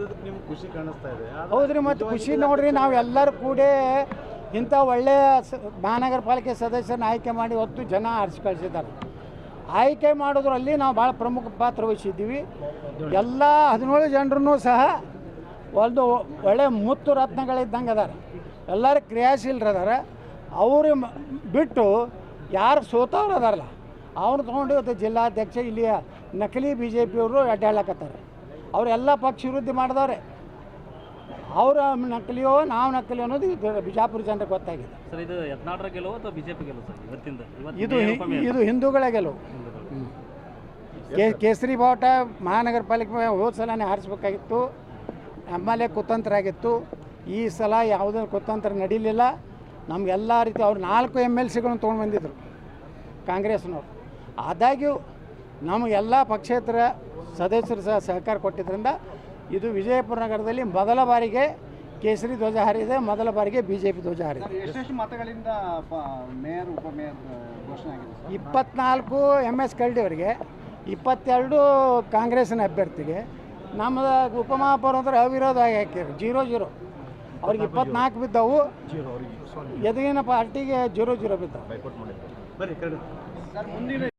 ನಿಮ್ಗೆ ಖುಷಿ ಕಾಣಿಸ್ತಾ ಇದೆ. ಆದ್ರೆ ಹೌದ್ರಿ ಮತ್ತು ಖುಷಿ ನೋಡ್ರಿ ನಾವೆಲ್ಲರೂ ಕೂಡಿ ಇಂಥ ಒಳ್ಳೆಯ ಸ- ಮಹಾನಗರ ಪಾಲಿಕೆ ಸದಸ್ಯರನ್ನ ಆಯ್ಕೆ ಮಾಡಿ ಹೊತ್ತು ಜನ ಆರಿಸಿ ಕಳಿಸಿದ್ದಾರೆ. ಆಯ್ಕೆ ಮಾಡೋದ್ರಲ್ಲಿ ನಾವು ಭಾಳ ಪ್ರಮುಖ ಪಾತ್ರ ವಹಿಸಿದ್ದೀವಿ. ಎಲ್ಲ ಹದಿನೇಳು ಜನರೂ ಸಹ ಒಂದು ಒಳ್ಳೆ ಮುತ್ತು ರತ್ನಗಳಿದ್ದಂಗೆ ಅದಾರೆ. ಎಲ್ಲರೂ ಕ್ರಿಯಾಶೀಲರದಾರೆ. ಅವರು ಬಿಟ್ಟು ಯಾರು ಸೋತವ್ರು ಅದಾರಲ್ಲ ಅವ್ರು ತೊಗೊಂಡು ಇವತ್ತು ಜಿಲ್ಲಾಧ್ಯಕ್ಷ ಇಲ್ಲಿಯ ನಕಲಿ ಬಿ ಜೆ ಪಿಯವರು ಅಡ್ಡಾಡ್ಲಕತ್ತಾರೆ ಅವರೆಲ್ಲ ಪಕ್ಷ ವಿರುದ್ಧ ಮಾಡಿದವ್ರೆ. ಅವರ ನಕಲಿಯೋ ನಾವು ನಕಲಿ ಅನ್ನೋದು ಇದು ಬಿಜಾಪುರ ಜನರಿಗೆ ಗೊತ್ತಾಗಿದೆ. ಸರ್ ಇದು ಯತ್ನಾಳರ ಗೆಲುವು ಅಥವಾ ಬಿಜೆಪಿ ಗೆಲುವು ಸರ್? ಇವತ್ತಿಂದ ಇದು ಇದು ಹಿಂದೂಗಳ ಗೆಲುವು. ಕೇ ಕೇಸರಿ ಬಾವುಟ ಮಹಾನಗರ ಪಾಲಿಕೆ ಹೋದ ಸಲನೇ ಹಾರಿಸ್ಬೇಕಾಗಿತ್ತು ನಮ್ಮಲ್ಲೇ ಕುತಂತ್ರ ಆಗಿತ್ತು ಈ ಸಲ ಯಾವುದೇ ಕುತಂತ್ರ ನಡೀಲಿಲ್ಲ. ನಮಗೆಲ್ಲ ರೀತಿ ಅವ್ರು ನಾಲ್ಕು ಎಂ ಎಲ್ ಸಿಗಳನ್ನು ತೊಗೊಂಡು ಬಂದಿದ್ದರು ಕಾಂಗ್ರೆಸ್ನವ್ರು. ಆದಾಗ್ಯೂ ನಮಗೆಲ್ಲ ಪಕ್ಷೇತರ ಸದಸ್ಯರು ಸಹ ಸಹಕಾರ ಕೊಟ್ಟಿದ್ದರಿಂದ ಇದು ವಿಜಯಪುರ ನಗರದಲ್ಲಿ ಮೊದಲ ಬಾರಿಗೆ ಕೇಸರಿ ಧ್ವಜ ಹಾರಿದೆ ಮೊದಲ ಬಾರಿಗೆ ಬಿ ಜೆ ಪಿ ಧ್ವಜ ಹಾರಿದೆ. ಎಷ್ಟೆಷ್ಟು ಮತಗಳಿಂದ ಮೇಯರ್ ಉಪಮೇಯರ್ ಘೋಷಣೆ ಆಗಿದೆ ಸರ್? ಇಪ್ಪತ್ನಾಲ್ಕು ಎಂ ಎಸ್ ಕಲ್ಡಿಯವರಿಗೆ ಇಪ್ಪತ್ತೆರಡು ಕಾಂಗ್ರೆಸ್ನ ಅಭ್ಯರ್ಥಿಗೆ ನಮ್ಮದು ಉಪಮಹಾಪೌರ ಅಂದ್ರೆ ಅವಿರೋಧವಾಗಿ ಹಾಕಿದ್ರು ಜೀರೋ ಜೀರೋ. ಅವ್ರಿಗೆ ಇಪ್ಪತ್ನಾಲ್ಕು ಬಿದ್ದವು. ಎದುರಿನ ಪಾರ್ಟಿಗೆ ಜೀರೋ ಜೀರೋ ಬಿದ್ದವು. ಬೈಕಾಟ್ ಮಾಡಿದ್ರು ಬರ್ರಿ ಕಡೆ ಸರ್ ಮುಂದಿನ